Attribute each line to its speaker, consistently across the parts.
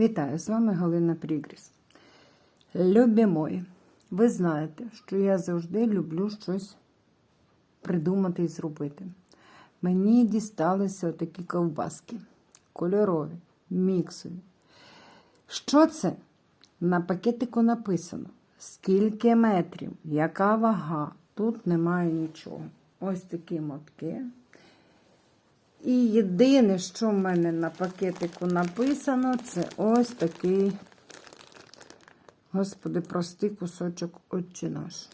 Speaker 1: Вітаю, з вами Галина Прігріс. Любі мої, ви знаєте, що я завжди люблю щось придумати і зробити. Мені дісталися такі ковбаски, кольорові, міксові. Що це? На пакетику написано, скільки метрів, яка вага. Тут немає нічого. Ось такі мотки. І єдине, що в мене на пакетику написано, це ось такий, господи, простий кусочок отче наш.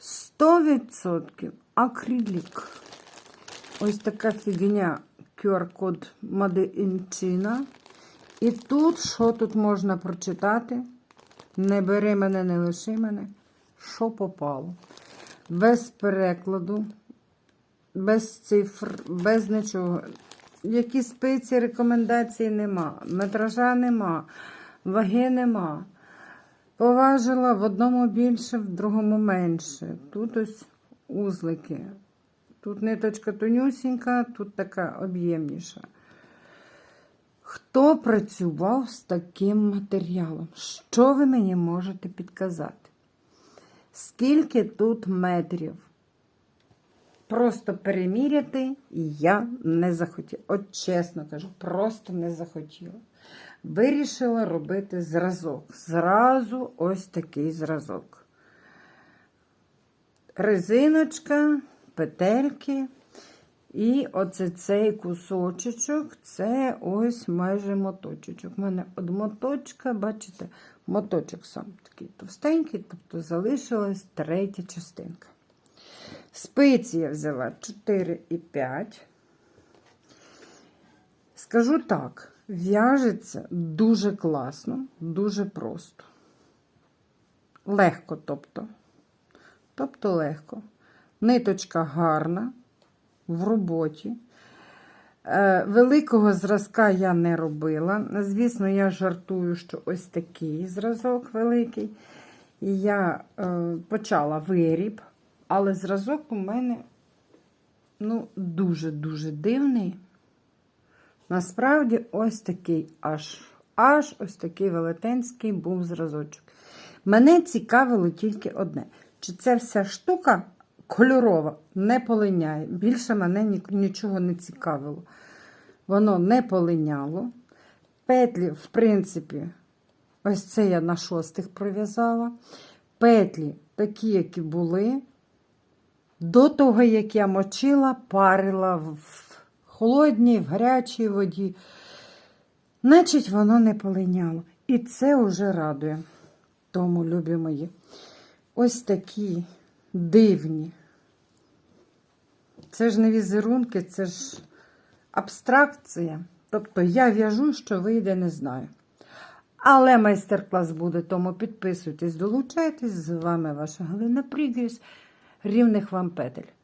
Speaker 1: 100% акрилік. Ось така фігня QR-код in І тут, що тут можна прочитати? Не бери мене, не лиши мене. Що попало? Без перекладу без цифр, без нічого. Які спиці рекомендацій нема, метража нема, ваги нема. Поважила в одному більше, в другому менше. Тут ось узлики. Тут ниточка тонюсінька, тут така об'ємніша. Хто працював з таким матеріалом? Що ви мені можете підказати? Скільки тут метрів? Просто переміряти я не захотіла. От чесно кажу, просто не захотіла. Вирішила робити зразок. Зразу ось такий зразок. Резиночка, петельки. І оце цей кусочок, це ось майже моточечок. У мене од моточка, бачите, моточок сам такий товстенький, тобто залишилась третя частинка. Спиці я взяла 4 і 5. Скажу так, в'яжеться дуже класно, дуже просто. Легко, тобто. Тобто легко. Ниточка гарна в роботі. Е, Великого зразка я не робила. Звісно, я жартую, що ось такий зразок великий. І я е, почала виріб. Але зразок у мене ну, дуже-дуже дивний. Насправді, ось такий аж аж ось такий велетенський був зразочок. Мене цікавило тільки одне: чи ця вся штука кольорова не полиняє. Більше мене нічого не цікавило. Воно не полиняло. Петлі, в принципі, ось це я на шостих пров'язала. Петлі такі, які були. До того, як я мочила, парила в холодній, в гарячій воді, значить, воно не полиняло. І це вже радує. Тому, любі мої, ось такі дивні. Це ж не візерунки, це ж абстракція. Тобто я в'яжу, що вийде, не знаю. Але майстер-клас буде, тому підписуйтесь, долучайтесь. З вами ваша Галина Прігріс рівних вам петель.